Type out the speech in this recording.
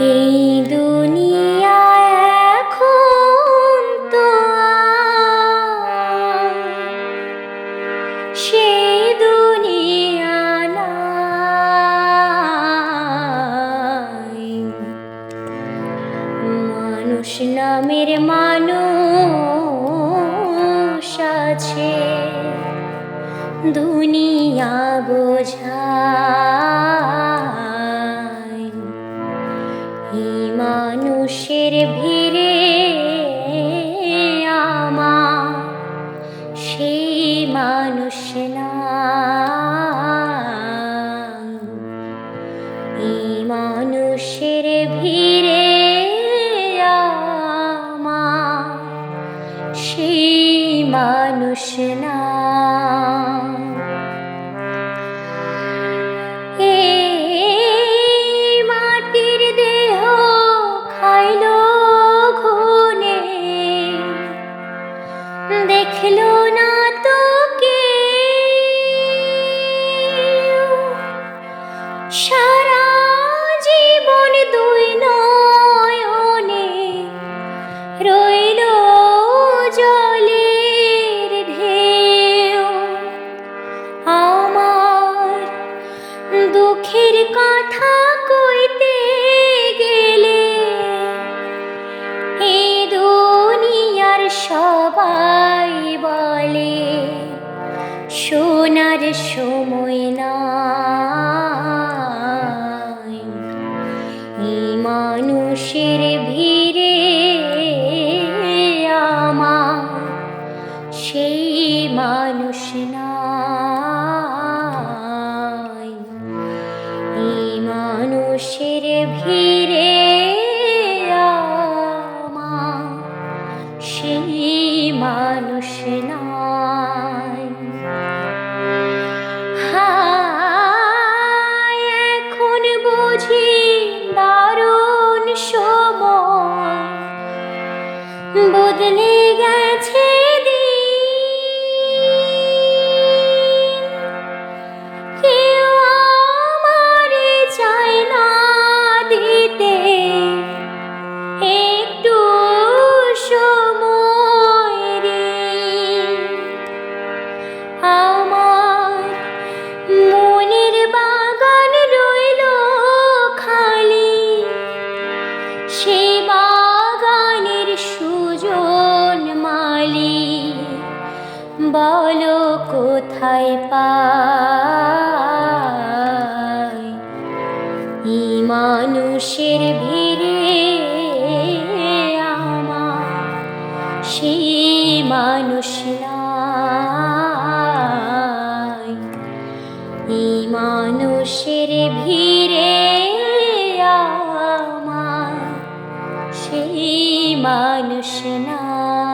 এই দুনিয়া তো সেই দুনিয়া মানুষ নামের মানুষ আছে দুনিয়া বোঝায় মানুষের ভিড়ে আমার সেই মানুষ এই মানুষের ভিড়ে আমার সেই মানুষ না কথা কইতে গেলে এ দুনিয়ার সবাই বলে সোনার সময় নাই বলো কোথায় পাই? এই মানুষের ভিড়ে আমার সেই মানুষ এই মানুষের ভিড়ে আমার সেই মানুষ নাই।